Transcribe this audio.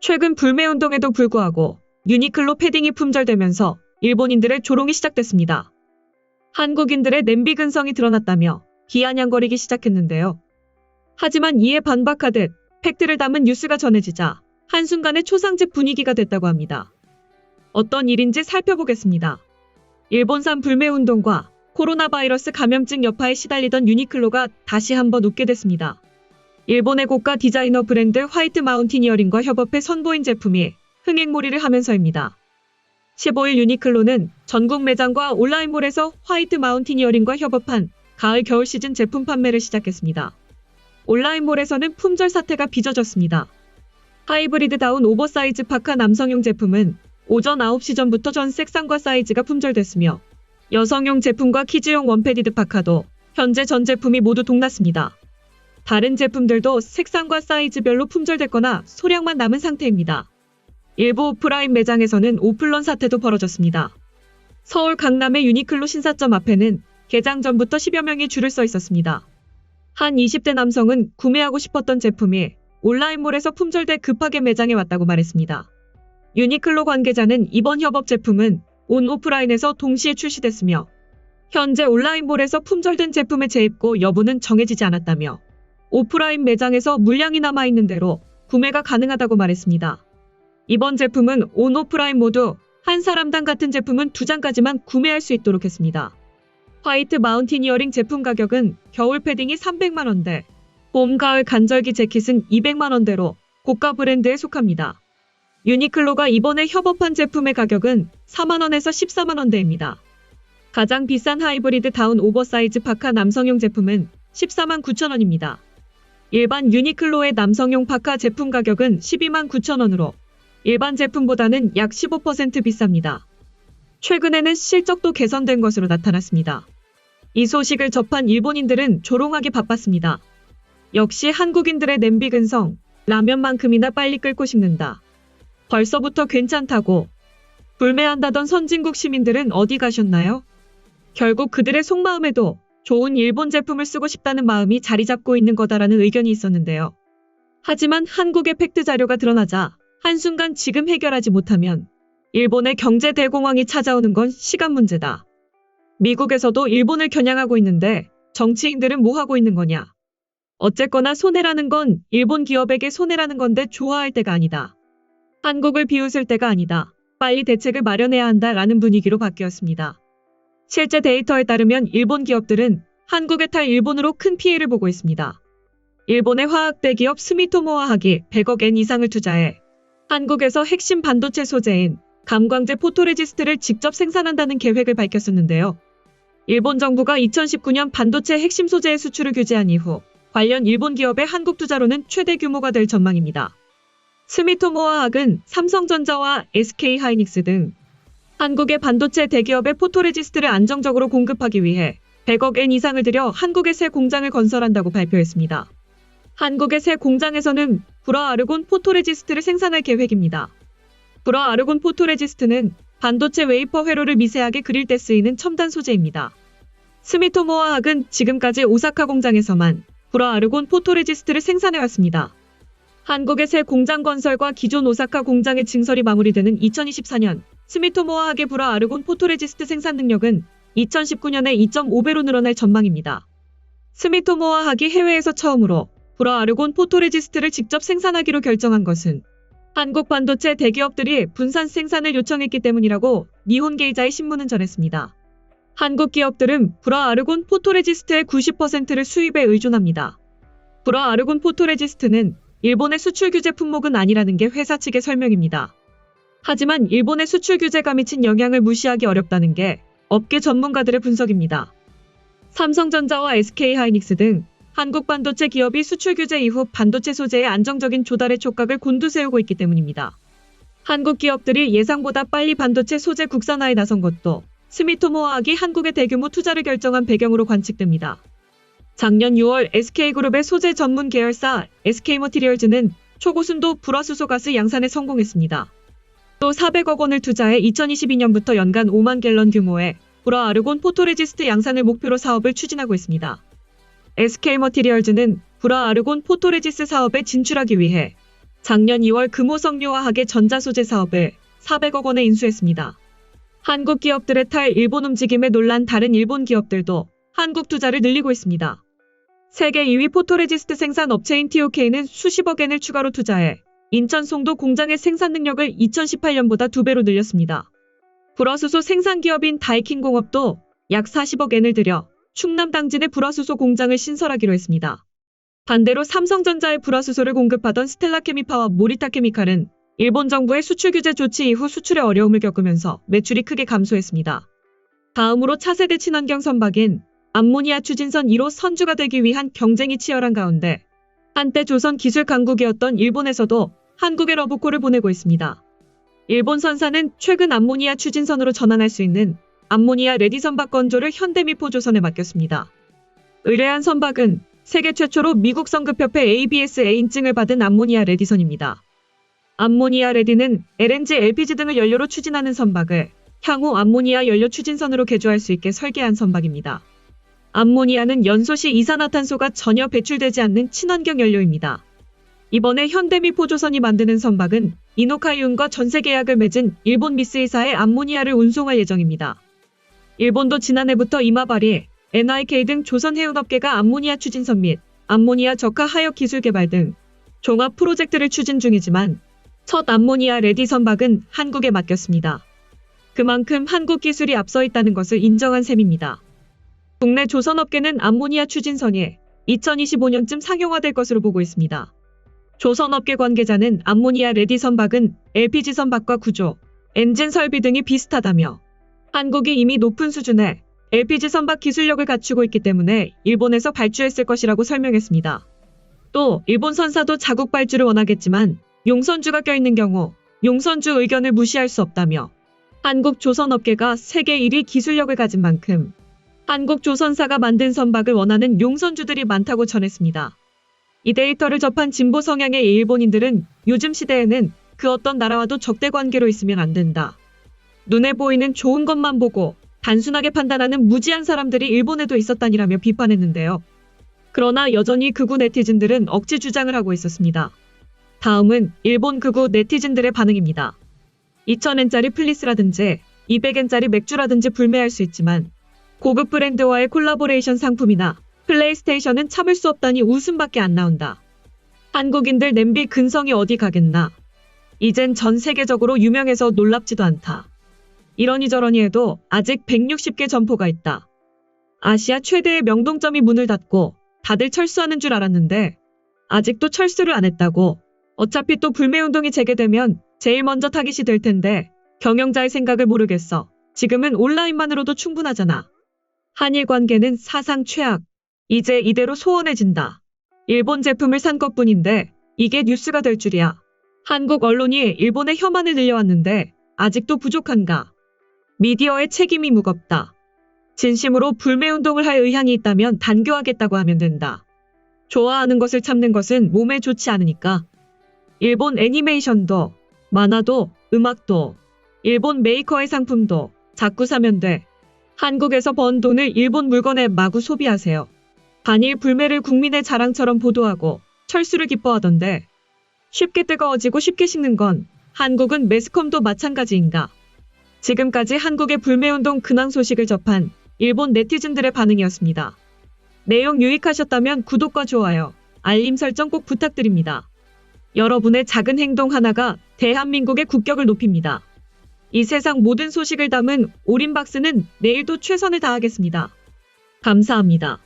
최근 불매 운동에도 불구하고 유니클로 패딩이 품절되면서 일본인들의 조롱이 시작됐습니다. 한국인들의 냄비 근성이 드러났다며 비아냥거리기 시작했는데요. 하지만 이에 반박하듯 팩트를 담은 뉴스가 전해지자 한순간에 초상집 분위기가 됐다고 합니다. 어떤 일인지 살펴보겠습니다. 일본산 불매 운동과 코로나 바이러스 감염증 여파에 시달리던 유니클로가 다시 한번 웃게 됐습니다. 일본의 고가 디자이너 브랜드 화이트 마운티니어링과 협업해 선보인 제품이 흥행몰이를 하면서입니다. 15일 유니클로는 전국 매장과 온라인몰에서 화이트 마운티니어링과 협업한 가을 겨울 시즌 제품 판매를 시작했습니다. 온라인몰에서는 품절 사태가 빚어졌습니다. 하이브리드다운 오버사이즈 파카 남성용 제품은 오전 9시 전부터 전 색상과 사이즈가 품절됐으며 여성용 제품과 키즈용 원패디드 파카도 현재 전 제품이 모두 동났습니다. 다른 제품들도 색상과 사이즈별로 품절됐거나 소량만 남은 상태입니다. 일부 오프라인 매장에서는 오플런 사태도 벌어졌습니다. 서울 강남의 유니클로 신사점 앞에는 개장 전부터 10여 명이 줄을 서 있었습니다. 한 20대 남성은 구매하고 싶었던 제품이 온라인몰에서 품절돼 급하게 매장에 왔다고 말했습니다. 유니클로 관계자는 이번 협업 제품은 온 오프라인에서 동시에 출시됐으며 현재 온라인몰에서 품절된 제품의 재입고 여부는 정해지지 않았다며 오프라인 매장에서 물량이 남아있는 대로 구매가 가능하다고 말했습니다. 이번 제품은 온 오프라인 모두 한 사람당 같은 제품은 두 장까지만 구매할 수 있도록 했습니다. 화이트 마운티니어링 제품 가격은 겨울 패딩이 300만원대, 봄, 가을 간절기 재킷은 200만원대로 고가 브랜드에 속합니다. 유니클로가 이번에 협업한 제품의 가격은 4만원에서 14만원대입니다. 가장 비싼 하이브리드 다운 오버사이즈 파카 남성용 제품은 14만 9천원입니다. 일반 유니클로의 남성용 파카 제품 가격은 12만 9천원으로 일반 제품보다는 약 15% 비쌉니다. 최근에는 실적도 개선된 것으로 나타났습니다. 이 소식을 접한 일본인들은 조롱하기 바빴습니다. 역시 한국인들의 냄비 근성, 라면만큼이나 빨리 끓고 싶는다. 벌써부터 괜찮다고. 불매한다던 선진국 시민들은 어디 가셨나요? 결국 그들의 속마음에도 좋은 일본 제품을 쓰고 싶다는 마음이 자리 잡고 있는 거다라는 의견이 있었는데요. 하지만 한국의 팩트 자료가 드러나자 한순간 지금 해결하지 못하면 일본의 경제 대공황이 찾아오는 건 시간 문제다. 미국에서도 일본을 겨냥하고 있는데 정치인들은 뭐 하고 있는 거냐? 어쨌거나 손해라는 건 일본 기업에게 손해라는 건데 좋아할 때가 아니다. 한국을 비웃을 때가 아니다. 빨리 대책을 마련해야 한다라는 분위기로 바뀌었습니다. 실제 데이터에 따르면 일본 기업들은 한국에 탈 일본으로 큰 피해를 보고 있습니다. 일본의 화학 대기업 스미토모 화학이 100억 엔 이상을 투자해 한국에서 핵심 반도체 소재인 감광제 포토레지스트를 직접 생산한다는 계획을 밝혔었는데요. 일본 정부가 2019년 반도체 핵심 소재의 수출을 규제한 이후 관련 일본 기업의 한국 투자로는 최대 규모가 될 전망입니다. 스미토모 화학은 삼성전자와 SK하이닉스 등 한국의 반도체 대기업의 포토레지스트를 안정적으로 공급하기 위해 100억 엔 이상을 들여 한국의 새 공장을 건설한다고 발표했습니다. 한국의 새 공장에서는 불화 아르곤 포토레지스트를 생산할 계획입니다. 불화 아르곤 포토레지스트는 반도체 웨이퍼 회로를 미세하게 그릴 때 쓰이는 첨단 소재입니다. 스미토모 화학은 지금까지 오사카 공장에서만 불화 아르곤 포토레지스트를 생산해왔습니다. 한국의 새 공장 건설과 기존 오사카 공장의 증설이 마무리되는 2024년 스미토모 화학의 불화 아르곤 포토레지스트 생산 능력은 2019년에 2.5배로 늘어날 전망입니다. 스미토모 화학이 해외에서 처음으로 불화 아르곤 포토레지스트를 직접 생산하기로 결정한 것은 한국 반도체 대기업들이 분산 생산을 요청했기 때문이라고 니혼 게이자의 신문은 전했습니다. 한국 기업들은 불화 아르곤 포토레지스트의 90%를 수입에 의존합니다. 불화 아르곤 포토레지스트는 일본의 수출 규제 품목은 아니라는 게 회사 측의 설명입니다. 하지만 일본의 수출 규제가 미친 영향을 무시하기 어렵다는 게 업계 전문가들의 분석입니다. 삼성전자와 SK하이닉스 등 한국 반도체 기업이 수출 규제 이후 반도체 소재의 안정적인 조달의 촉각을 곤두세우고 있기 때문입니다. 한국 기업들이 예상보다 빨리 반도체 소재 국산화에 나선 것도 스미토모 화학이 한국의 대규모 투자를 결정한 배경으로 관측됩니다. 작년 6월 SK그룹의 소재 전문 계열사 SK머티리얼즈는 초고순도 불화수소 가스 양산에 성공했습니다. 또 400억 원을 투자해 2022년부터 연간 5만 갤런 규모의 불화 아르곤 포토레지스트 양산을 목표로 사업을 추진하고 있습니다. SK머티리얼즈는 불화 아르곤 포토레지스 사업에 진출하기 위해 작년 2월 금호석유화학의 전자소재 사업을 400억 원에 인수했습니다. 한국 기업들의 탈 일본 움직임에 놀란 다른 일본 기업들도 한국 투자를 늘리고 있습니다. 세계 2위 포토레지스트 생산 업체인 TOK는 수십억 엔을 추가로 투자해 인천 송도 공장의 생산 능력을 2018년보다 두 배로 늘렸습니다. 불화수소 생산 기업인 다이킹공업도 약 40억 엔을 들여 충남 당진의 불화수소 공장을 신설하기로 했습니다. 반대로 삼성전자의 불화수소를 공급하던 스텔라케미파와 모리타케미칼은 일본 정부의 수출 규제 조치 이후 수출에 어려움을 겪으면서 매출이 크게 감소했습니다. 다음으로 차세대 친환경 선박인 암모니아 추진선 1호 선주가 되기 위한 경쟁이 치열한 가운데 한때 조선 기술 강국이었던 일본에서도 한국에 러브콜을 보내고 있습니다. 일본 선사는 최근 암모니아 추진선으로 전환할 수 있는 암모니아 레디 선박 건조를 현대미포 조선에 맡겼습니다. 의뢰한 선박은 세계 최초로 미국 성급협회 ABSA 인증을 받은 암모니아 레디선입니다. 암모니아 레디는 LNG, LPG 등을 연료로 추진하는 선박을 향후 암모니아 연료 추진선으로 개조할 수 있게 설계한 선박입니다. 암모니아는 연소 시 이산화탄소가 전혀 배출되지 않는 친환경 연료입니다. 이번에 현대미포조선이 만드는 선박은 이노카이운과 전세 계약을 맺은 일본 미스이사의 암모니아를 운송할 예정입니다. 일본도 지난해부터 이마바리, NIK 등 조선 해운업계가 암모니아 추진선 및 암모니아 저가 하역 기술 개발 등 종합 프로젝트를 추진 중이지만 첫 암모니아 레디 선박은 한국에 맡겼습니다. 그만큼 한국 기술이 앞서 있다는 것을 인정한 셈입니다. 국내 조선업계는 암모니아 추진선이 2025년쯤 상용화될 것으로 보고 있습니다. 조선업계 관계자는 암모니아 레디 선박은 LPG 선박과 구조, 엔진 설비 등이 비슷하다며 한국이 이미 높은 수준의 LPG 선박 기술력을 갖추고 있기 때문에 일본에서 발주했을 것이라고 설명했습니다. 또 일본 선사도 자국 발주를 원하겠지만 용선주가 껴있는 경우 용선주 의견을 무시할 수 없다며 한국 조선업계가 세계 1위 기술력을 가진 만큼 한국 조선사가 만든 선박을 원하는 용선주들이 많다고 전했습니다. 이 데이터를 접한 진보 성향의 일본인들은 요즘 시대에는 그 어떤 나라와도 적대 관계로 있으면 안 된다. 눈에 보이는 좋은 것만 보고 단순하게 판단하는 무지한 사람들이 일본에도 있었다니라며 비판했는데요. 그러나 여전히 극우 네티즌들은 억지 주장을 하고 있었습니다. 다음은 일본 극우 네티즌들의 반응입니다. 2000엔짜리 플리스라든지 200엔짜리 맥주라든지 불매할 수 있지만 고급 브랜드와의 콜라보레이션 상품이나 플레이스테이션은 참을 수 없다니 웃음밖에 안 나온다. 한국인들 냄비 근성이 어디 가겠나. 이젠 전 세계적으로 유명해서 놀랍지도 않다. 이러니 저러니 해도 아직 160개 점포가 있다. 아시아 최대의 명동점이 문을 닫고 다들 철수하는 줄 알았는데 아직도 철수를 안 했다고. 어차피 또 불매운동이 재개되면 제일 먼저 타깃이 될 텐데 경영자의 생각을 모르겠어. 지금은 온라인만으로도 충분하잖아. 한일 관계는 사상 최악. 이제 이대로 소원해진다. 일본 제품을 산 것뿐인데 이게 뉴스가 될 줄이야. 한국 언론이 일본의 혐한을 늘려왔는데 아직도 부족한가? 미디어의 책임이 무겁다. 진심으로 불매운동을 할 의향이 있다면 단교하겠다고 하면 된다. 좋아하는 것을 참는 것은 몸에 좋지 않으니까. 일본 애니메이션도, 만화도, 음악도, 일본 메이커의 상품도 자꾸 사면 돼. 한국에서 번 돈을 일본 물건에 마구 소비하세요. 반일 불매를 국민의 자랑처럼 보도하고 철수를 기뻐하던데 쉽게 뜨거워지고 쉽게 식는 건 한국은 매스컴도 마찬가지인가. 지금까지 한국의 불매운동 근황 소식을 접한 일본 네티즌들의 반응이었습니다. 내용 유익하셨다면 구독과 좋아요, 알림 설정 꼭 부탁드립니다. 여러분의 작은 행동 하나가 대한민국의 국격을 높입니다. 이 세상 모든 소식을 담은 오린박스는 내일도 최선을 다하겠습니다. 감사합니다.